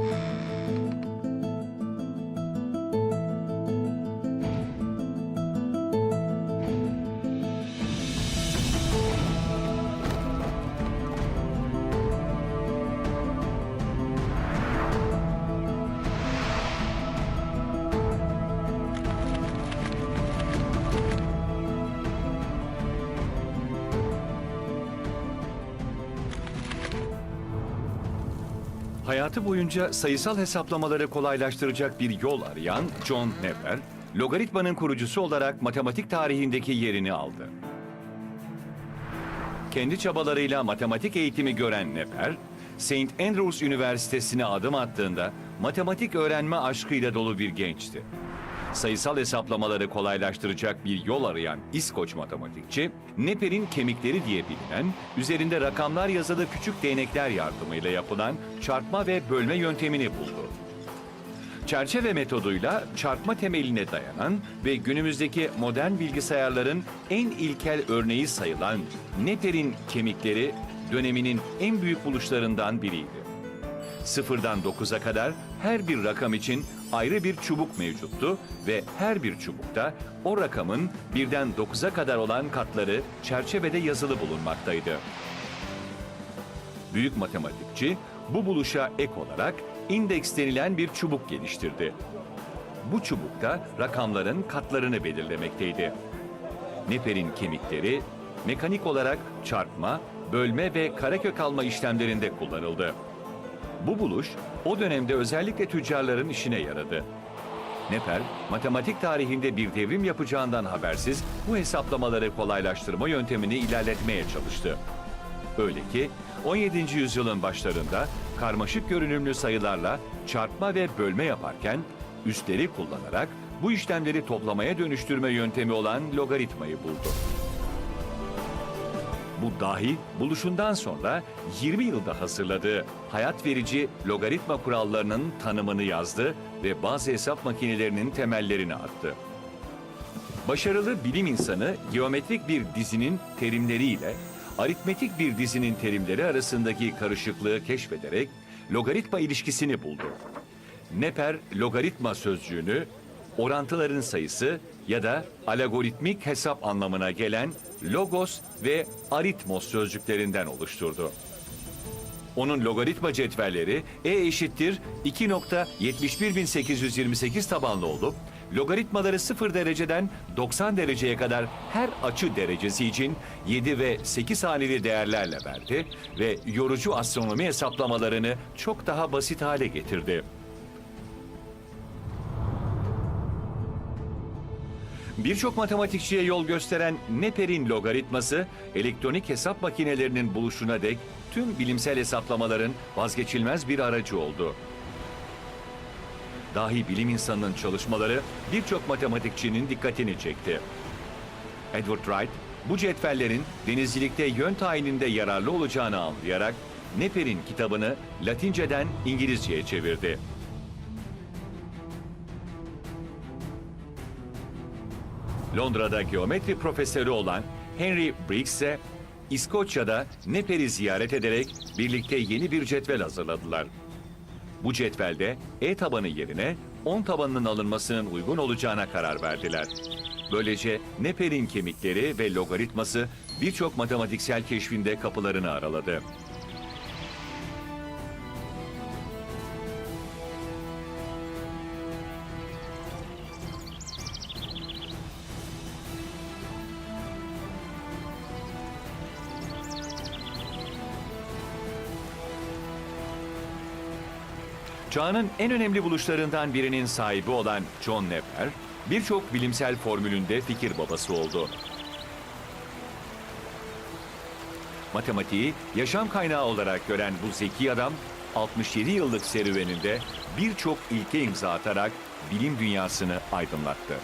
Mm-hmm. Hayatı boyunca sayısal hesaplamaları kolaylaştıracak bir yol arayan John Nefer, logaritmanın kurucusu olarak matematik tarihindeki yerini aldı. Kendi çabalarıyla matematik eğitimi gören Nefer, St. Andrews Üniversitesi'ne adım attığında matematik öğrenme aşkıyla dolu bir gençti. Sayısal hesaplamaları kolaylaştıracak bir yol arayan İskoç matematikçi, Neper'in kemikleri diye bilinen, üzerinde rakamlar yazılı küçük değnekler yardımıyla yapılan çarpma ve bölme yöntemini buldu. Çerçeve metoduyla çarpma temeline dayanan ve günümüzdeki modern bilgisayarların en ilkel örneği sayılan Neper'in kemikleri döneminin en büyük buluşlarından biriydi. Sıfırdan 9'a kadar her bir rakam için ayrı bir çubuk mevcuttu ve her bir çubukta o rakamın birden 9'a kadar olan katları çerçevede yazılı bulunmaktaydı. Büyük matematikçi bu buluşa ek olarak indeks denilen bir çubuk geliştirdi. Bu çubukta rakamların katlarını belirlemekteydi. Neper'in kemikleri mekanik olarak çarpma, bölme ve karekök alma işlemlerinde kullanıldı. Bu buluş o dönemde özellikle tüccarların işine yaradı. Nefer, matematik tarihinde bir devrim yapacağından habersiz bu hesaplamaları kolaylaştırma yöntemini ilerletmeye çalıştı. Öyle ki 17. yüzyılın başlarında karmaşık görünümlü sayılarla çarpma ve bölme yaparken üstleri kullanarak bu işlemleri toplamaya dönüştürme yöntemi olan logaritmayı buldu. Bu dahi buluşundan sonra 20 yılda hazırladığı hayat verici logaritma kurallarının tanımını yazdı ve bazı hesap makinelerinin temellerini attı. Başarılı bilim insanı geometrik bir dizinin terimleriyle aritmetik bir dizinin terimleri arasındaki karışıklığı keşfederek logaritma ilişkisini buldu. Neper logaritma sözcüğünü orantıların sayısı ya da algoritmik hesap anlamına gelen logos ve aritmos sözcüklerinden oluşturdu. Onun logaritma cetvelleri E eşittir 2.71828 tabanlı olup logaritmaları 0 dereceden 90 dereceye kadar her açı derecesi için 7 ve 8 haneli değerlerle verdi ve yorucu astronomi hesaplamalarını çok daha basit hale getirdi. Birçok matematikçiye yol gösteren Neper'in logaritması, elektronik hesap makinelerinin buluşuna dek tüm bilimsel hesaplamaların vazgeçilmez bir aracı oldu. Dahi bilim insanının çalışmaları birçok matematikçinin dikkatini çekti. Edward Wright, bu cetvellerin denizcilikte yön tayininde yararlı olacağını anlayarak Neper'in kitabını Latinceden İngilizceye çevirdi. Londra'da geometri profesörü olan Henry Briggs ise İskoçya'da Neper'i ziyaret ederek birlikte yeni bir cetvel hazırladılar. Bu cetvelde E tabanı yerine 10 tabanının alınmasının uygun olacağına karar verdiler. Böylece Neper'in kemikleri ve logaritması birçok matematiksel keşfinde kapılarını araladı. Çağının en önemli buluşlarından birinin sahibi olan John Neper, birçok bilimsel formülünde fikir babası oldu. Matematiği yaşam kaynağı olarak gören bu zeki adam, 67 yıllık serüveninde birçok ilke imza atarak bilim dünyasını aydınlattı.